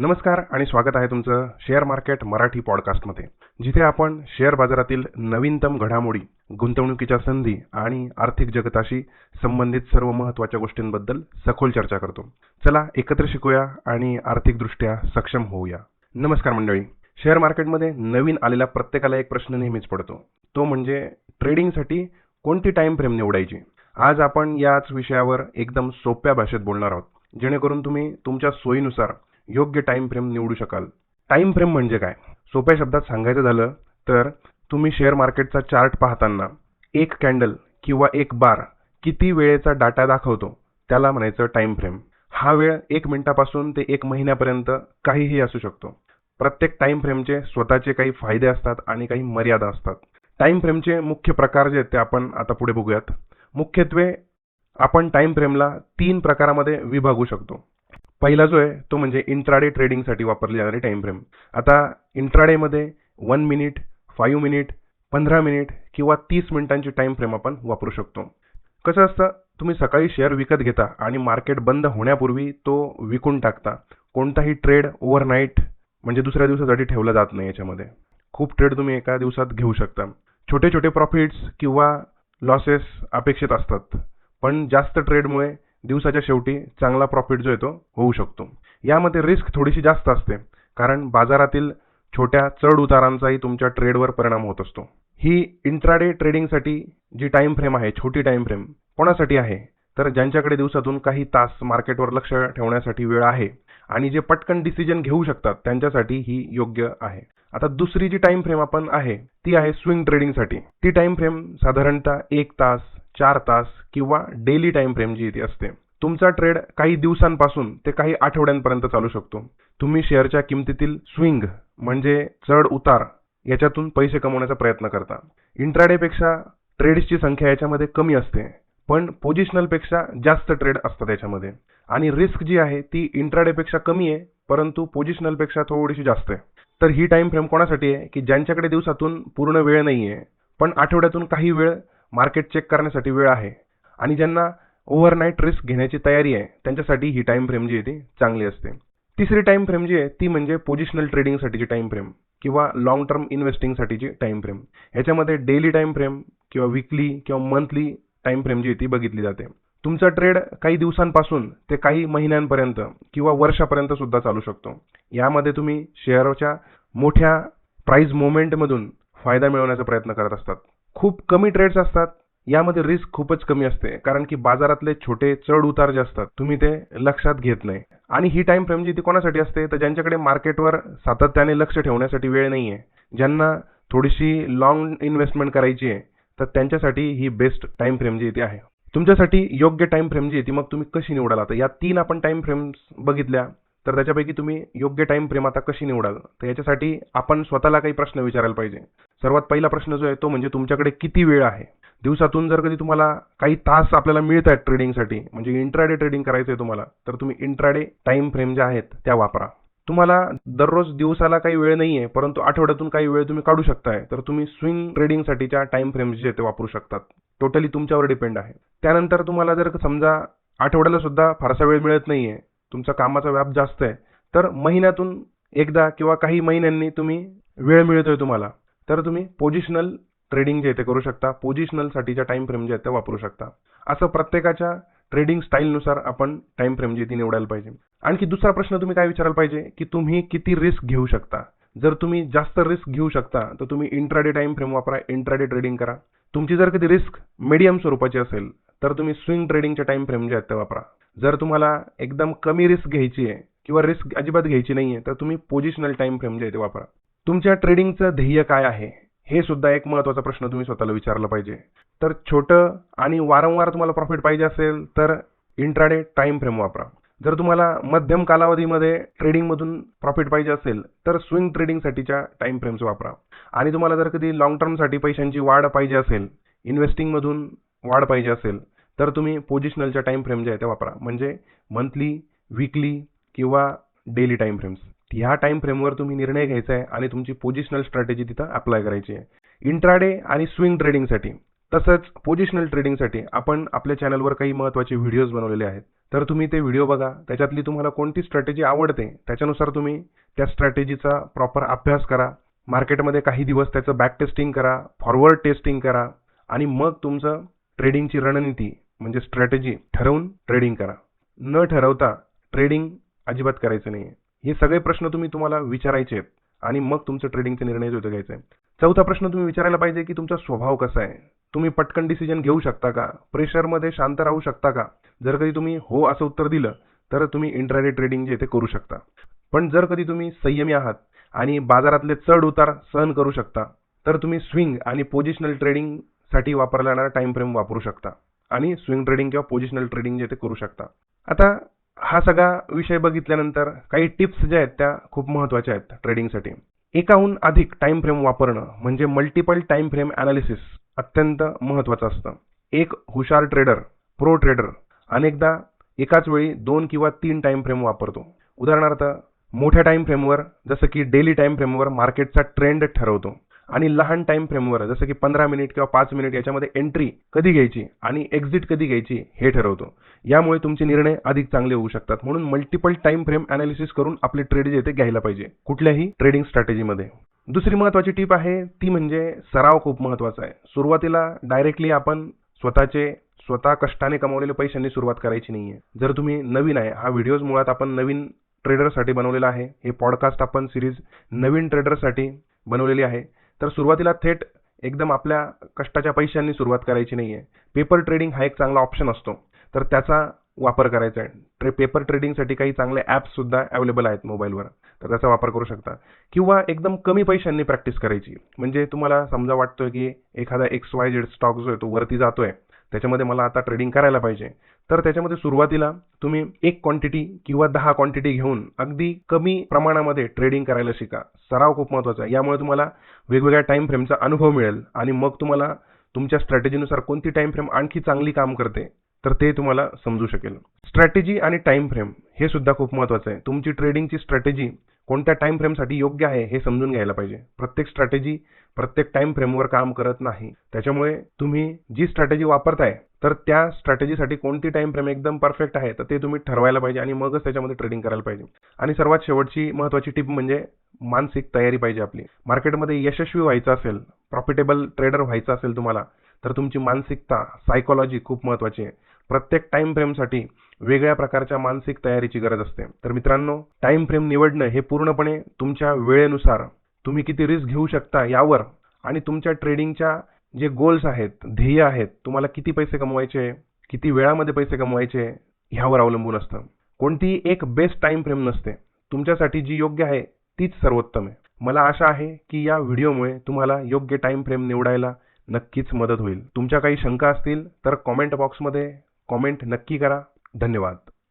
नमस्कार आणि स्वागत आहे तुमचं शेअर मार्केट मराठी पॉडकास्टमध्ये जिथे आपण शेअर बाजारातील नवीनतम घडामोडी गुंतवणुकीच्या संधी आणि आर्थिक जगताशी संबंधित सर्व महत्त्वाच्या गोष्टींबद्दल सखोल चर्चा करतो. चला एकत्र शिकूया आणि आर्थिकदृष्ट्या सक्षम होऊया. नमस्कार मंडळी. शेअर मार्केटमध्ये नवीन आलेल्या प्रत्येकाला एक प्रश्न नेहमीच पडतो. तो म्हणजे ट्रेडिंगसाठी कोणती टाइम फ्रेम निवडायची? आज आपण याच विषयावर एकदम सोप्या भाषेत बोलणार आहोत. जेणेकरून तुम्ही तुमच्या सोयीनुसार योग्य टाइम फ्रेम निवडू शकाल. टाइम फ्रेम म्हणजे काय? सोप्या शब्दात सांगायचं झालं तर तुम्ही शेअर मार्केटचा चार्ट पाहताना एक कॅन्डल किंवा एक बार किती वेळेचा डाटा दाखवतो त्याला म्हणायचं टाइम फ्रेम हा वेळ एक मिनिटापासून ते एक महिन्यापर्यंत काहीही असू शकतो. प्रत्येक टाइम फ्रेमचे स्वतःचे काही फायदे असतात आणि काही मर्यादा असतात. टाइम फ्रेमचे मुख्य प्रकार जे आहेत ते आपण आता पुढे बघूयात. मुख्यत्वे आपण टाइम फ्रेमला तीन प्रकारामध्ये विभागू शकतो. पहिला जो आहे तो म्हणजे इंट्राडे ट्रेडिंगसाठी वापरली जाणारी टाइम फ्रेम आता इंट्राडेमध्ये वन मिनिट फाईव्ह मिनिट पंधरा मिनिट किंवा तीस मिनिटांची टाइम फ्रेम आपण वापरू शकतो. कसं असतं? तुम्ही सकाळी शेअर विकत घेता आणि मार्केट बंद होण्यापूर्वी तो विकून टाकता. कोणताही ट्रेड ओव्हरनाईट म्हणजे दुसऱ्या दिवसासाठी ठेवला जात नाही याच्यामध्ये. खूप ट्रेड तुम्ही एका दिवसात घेऊ शकता. छोटे छोटे प्रॉफिट्स किंवा लॉसेस अपेक्षित असतात. पण जास्त ट्रेडमुळे दिवसाच्या शेवटी चांगला प्रॉफिट जो आहे तो होऊ शकतो. यामध्ये रिस्क थोडीशी जास्त असते कारण बाजारातील छोट्या चढ उतारांचाही तुमच्या ट्रेडवर परिणाम होत असतो. ही इंट्राडे ट्रेडिंगसाठी जी टाइम फ्रेम आहे छोटी टाइम फ्रेम कोणासाठी आहे? तर ज्यांच्याकडे दिवसातून काही तास मार्केटवर लक्ष ठेवण्यासाठी वेळ आहे आणि जे पटकन डिसिजन घेऊ शकतात त्यांच्यासाठी ही योग्य आहे. आता दुसरी जी टाइम फ्रेम आपण आहे ती आहे स्विंग ट्रेडिंगसाठी ती टाइम फ्रेम साधारणतः एक तास चार तास किंवा डेली टाइम फ्रेम जी असते. तुमचा ट्रेड काही दिवसांपासून ते काही आठवड्यांपर्यंत चालू शकतो. तुम्ही शेअरच्या किमतीतील स्विंग म्हणजे चढ उतार याच्यातून पैसे कमवण्याचा प्रयत्न करता. इंट्राडेपेक्षा ट्रेड्सची संख्या याच्यामध्ये कमी असते पण पोझिशनलपेक्षा जास्त ट्रेड असतात याच्यामध्ये. आणि रिस्क जी आहे ती इंट्राडेपेक्षा कमी आहे परंतु पोझिशनलपेक्षा थोडीशी जास्त आहे. तर ही टाइम फ्रेम कोणासाठी आहे की ज्यांच्याकडे दिवसातून पूर्ण वेळ नाही आहे पण आठवड्यातून काही वेळ मार्केट चेक करण्यासाठी वेळ आहे. आणि ज्यांना ओव्हरनाईट रिस्क घेण्याची तयारी आहे त्यांच्यासाठी ही टाइम फ्रेम जी आहे ती चांगली असते. तिसरी टाइम फ्रेम जी आहे ती म्हणजे पोझिशनल ट्रेडिंगसाठीची टाइम फ्रेम किंवा लॉंग टर्म इन्व्हेस्टिंगसाठीची टाइम फ्रेम ह्याच्यामध्ये डेली टाइम फ्रेम किंवा विकली किंवा मंथली टाइम फ्रेम जी आहे ती बघितली जाते. तुमचा ट्रेड काही दिवसांपासून ते काही महिन्यांपर्यंत किंवा वर्षापर्यंत सुद्धा चालू शकतो. यामध्ये तुम्ही शेअरच्या मोठ्या प्राईज मुवमेंटमधून फायदा मिळवण्याचा प्रयत्न करत असतात. खूप कमी ट्रेड्स असतात. यामध्ये रिस्क खूपच कमी असते. कारण की बाजारातले छोटे चढ उतार जे असतात तुम्ही ते लक्षात घेत नाही. आणि ही टाइम फ्रेम जी ती कोणासाठी असते? तर ज्यांच्याकडे मार्केटवर सातत्याने लक्ष ठेवण्यासाठी वेळ नाही आहे ज्यांना थोडीशी लॉंग इन्व्हेस्टमेंट करायची आहे तर त्यांच्यासाठी ही बेस्ट टाइम फ्रेम जी ती आहे. तुमच्यासाठी योग्य टाइम फ्रेम जी आहे ती मग तुम्ही कशी निवडाल आता? या तीन आपण टाइम फ्रेम्स बघितल्या तर त्याच्यापैकी तुम्ही योग्य टाइम फ्रेम आता कशी निवडाल? तर याच्यासाठी आपण स्वतःला काही प्रश्न विचारायला पाहिजे. सर्वात पहिला प्रश्न जो आहे तो म्हणजे तुमच्याकडे किती वेळ आहे? दिवसातून जर कधी तुम्हाला काही तास आपल्याला मिळत आहेत ट्रेडिंगसाठी म्हणजे इंट्राडे ट्रेडिंग करायचं आहे तुम्हाला तर तुम्ही इंट्राडे टाइम फ्रेम ज्या आहेत त्या वापरा. तुम्हाला दररोज दिवसाला काही वेळ नाही आहे परंतु आठवड्यातून काही वेळ तुम्ही काढू शकताय तर तुम्ही स्विंग ट्रेडिंगसाठीच्या टाइम फ्रेम्स जे ते वापरू शकतात. टोटली तुमच्यावर डिपेंड आहे. त्यानंतर तुम्हाला जर समजा आठवड्याला सुद्धा फारसा वेळ मिळत नाहीये तुमचा कामाचा व्याप जास्त आहे तर महिन्यातून एकदा किंवा काही महिन्यांनी तुम्ही वेळ मिळतोय तुम्हाला. तर तुम्ही पोझिशनल ट्रेडिंग जे ते करू शकता. पोझिशनलसाठीच्या टाइम फ्रेम जे आहेत ते वापरू शकता. असं प्रत्येकाच्या ट्रेडिंग स्टाईलनुसार आपण टाइम फ्रेम जी ती निवडायला पाहिजे. आणखी दुसरा प्रश्न तुम्ही काय विचारायला पाहिजे? की तुम्ही किती रिस्क घेऊ शकता? जर तुम्ही जास्त रिस्क घेऊ शकता तर तुम्ही इंट्राडे टाइम फ्रेम वापरा इंट्राडे ट्रेडिंग करा. तुमची जर कधी रिस्क मीडियम स्वरूपाची असेल तर तुम्ही स्विंग ट्रेडिंगच्या टाइम फ्रेम जे आहेत ते वापरा. जर तुम्हाला एकदम कमी रिस्क घ्यायची आहे किंवा रिस्क अजिबात घ्यायची नाही आहे तर तुम्ही पोझिशनल टाइम फ्रेम जे आहे ते वापरा. तुमच्या ट्रेडिंगचं ध्येय काय आहे? हे सुद्धा एक महत्त्वाचा प्रश्न तुम्ही स्वतःला विचारला पाहिजे. तर छोटं आणि वारंवार तुम्हाला प्रॉफिट पाहिजे असेल तर इंट्राडे टाइम फ्रेम वापरा. जर तुम्हाला मध्यम कालावधीमध्ये ट्रेडिंगमधून प्रॉफिट पाहिजे असेल तर स्विंग ट्रेडिंगसाठीच्या टाइम फ्रेम्स वापरा. आणि तुम्हाला जर कधी लॉंग टर्मसाठी पैशांची वाढ पाहिजे असेल इन्व्हेस्टिंगमधून वाढ पाहिजे असेल तर तुम्ही पोझिशनलच्या टाइम फ्रेम ज्या आहेत त्या वापरा. म्हणजे मंथली विकली किंवा डेली टाइम फ्रेम्स ह्या टाइम फ्रेमवर तुम्ही निर्णय घ्यायचा आहे आणि तुमची पोजिशनल स्ट्रॅटेजी तिथं अप्लाय करायची आहे. इंट्राडे आणि स्विंग ट्रेडिंगसाठी तसंच पोझिशनल ट्रेडिंगसाठी आपण आपल्या चॅनलवर काही महत्त्वाचे व्हिडिओज बनवलेले आहेत. तर तुम्ही ते व्हिडिओ बघा. त्याच्यातली तुम्हाला कोणती स्ट्रॅटेजी आवडते त्याच्यानुसार तुम्ही त्या स्ट्रॅटेजीचा प्रॉपर अभ्यास करा. मार्केटमध्ये काही दिवस त्याचं बॅक टेस्टिंग करा फॉरवर्ड टेस्टिंग करा आणि मग तुमचं ट्रेडिंगची रणनीती म्हणजे स्ट्रॅटेजी ठरवून ट्रेडिंग करा. न ठरवता ट्रेडिंग अजिबात करायचं नाही हे सगळे प्रश्न तुम्ही तुम्हाला विचारायचे आहेत आणि मग तुमचं ट्रेडिंगचे निर्णय जो घ्यायचा. आहे चौथा प्रश्न तुम्ही विचारायला पाहिजे की तुमचा स्वभाव कसा आहे? तुम्ही पटकन डिसिजन घेऊ शकता का? प्रेशरमध्ये शांत राहू शकता का? जर कधी तुम्ही हो असं उत्तर दिलं तर तुम्ही इंट्राडे ट्रेडिंग जे ते करू शकता. पण जर कधी तुम्ही संयमी आहात आणि बाजारातले चढ उतार सहन करू शकता तर तुम्ही स्विंग आणि पोझिशनल ट्रेडिंगसाठी वापरला जाणारा टाइम फ्रेम वापरू शकता आणि स्विंग ट्रेडिंग किंवा पोझिशनल ट्रेडिंग जे ते करू शकता. आता हा सगळा विषय बघितल्यानंतर काही टिप्स ज्या आहेत त्या खूप महत्त्वाच्या आहेत ट्रेडिंगसाठी एकाहून अधिक टाइम फ्रेम वापरणं म्हणजे मल्टिपल टाइम फ्रेम अनालिसिस अत्यंत महत्त्वाचं असतं. एक हुशार ट्रेडर प्रो ट्रेडर अनेकदा एकाच वेळी दोन किंवा तीन टाइम फ्रेम वापरतो. उदाहरणार्थ मोठ्या टाइम फ्रेमवर जसं की डेली टाइम फ्रेमवर मार्केटचा ट्रेंड ठरवतो. आणि लहान टाइम फ्रेमवर जसं की पंधरा मिनिट किंवा पाच मिनिट याच्यामध्ये एंट्री कधी घ्यायची आणि एक्झिट कधी घ्यायची हे ठरवतो. यामुळे तुमचे निर्णय अधिक चांगले होऊ शकतात. म्हणून मल्टिपल टाइम फ्रेम अनालिसिस करून आपले ट्रेड जे ते घ्यायला पाहिजे कुठल्याही ट्रेडिंग स्ट्रॅटेजीमध्ये दुसरी महत्वाची टीप आहे ती म्हणजे सराव खूप महत्त्वाचा आहे. सुरुवातीला डायरेक्टली आपण स्वतःचे स्वतः कष्टाने कमवलेल्या पैशांनी सुरुवात करायची नाहीये. जर तुम्ही नवीन आहे हा व्हिडिओज मुळात आपण नवीन ट्रेडरसाठी बनवलेला आहे. हे पॉडकास्ट आपण सिरीज नवीन ट्रेडरसाठी बनवलेली आहे. तर सुरुवातीला थेट एकदम आपल्या कष्टाच्या पैशांनी सुरुवात करायची नाही आहे पेपर ट्रेडिंग हा एक चांगला ऑप्शन असतो. तर त्याचा वापर करायचा आहे. ट्रे पेपर ट्रेडिंगसाठी काही चांगले ॲप्ससुद्धा अवेलेबल आहेत मोबाईलवर तर त्याचा वापर करू शकता. किंवा एकदम कमी पैशांनी प्रॅक्टिस करायची. म्हणजे तुम्हाला समजा वाटतोय की एखादा एक्स वाय झेड स्टॉक जो आहे तो वरती जातोय. त्याच्यामध्ये मला आता ट्रेडिंग करायला पाहिजे. तर त्याच्यामध्ये सुरुवातीला तुम्ही एक क्वांटिटी किंवा दहा क्वांटिटी घेऊन अगदी कमी प्रमाणामध्ये ट्रेडिंग करायला शिका. सराव खूप महत्त्वाचा आहे. यामुळे तुम्हाला वेगवेगळ्या टाइम फ्रेमचा अनुभव मिळेल आणि मग तुम्हाला तुमच्या स्ट्रॅटेजीनुसार कोणती टाइम फ्रेम आणखी चांगली काम करते तर ते तुम्हाला समजू शकेल. स्ट्रॅटेजी आणि टाइम फ्रेम हे सुद्धा खूप महत्वाचं आहे. तुमची ट्रेडिंगची स्ट्रॅटेजी कोणत्या टाइम फ्रेमसाठी योग्य आहे हे समजून घ्यायला पाहिजे. प्रत्येक स्ट्रॅटेजी प्रत्येक टाइम फ्रेमवर काम करत नाही. त्याच्यामुळे तुम्ही जी स्ट्रॅटेजी वापरताय तर त्या स्ट्रॅटेजीसाठी कोणती टाइम फ्रेम एकदम परफेक्ट आहे तर ते तुम्ही ठरवायला पाहिजे आणि मगच त्याच्यामध्ये ट्रेडिंग करायला पाहिजे. आणि सर्वात शेवटची महत्वाची टिप म्हणजे मानसिक तयारी पाहिजे आपली. मार्केटमध्ये यशस्वी व्हायचं असेल प्रॉफिटेबल ट्रेडर व्हायचं असेल तुम्हाला तर तुमची मानसिकता सायकोलॉजी खूप महत्वाची आहे. प्रत्येक टाइम फ्रेमसाठी वेगळ्या प्रकारच्या मानसिक तयारीची गरज असते. तर मित्रांनो टाइम फ्रेम निवडणं हे पूर्णपणे तुमच्या वेळेनुसार तुम्ही किती रिस्क घेऊ शकता यावर आणि तुमच्या ट्रेडिंगच्या जे गोल्स आहेत ध्येय आहेत तुम्हाला किती पैसे कमवायचे किती वेळामध्ये पैसे कमवायचे ह्यावर अवलंबून असतं. कोणतीही एक बेस्ट टाइम फ्रेम नसते. तुमच्यासाठी जी योग्य आहे तीच सर्वोत्तम आहे. मला आशा आहे की या व्हिडिओमुळे तुम्हाला योग्य टाइम फ्रेम निवडायला नक्कीच मदत होईल. तुमच्या काही शंका असतील तर कॉमेंट बॉक्समध्ये कॉमेंट नक्की करा. धन्यवाद.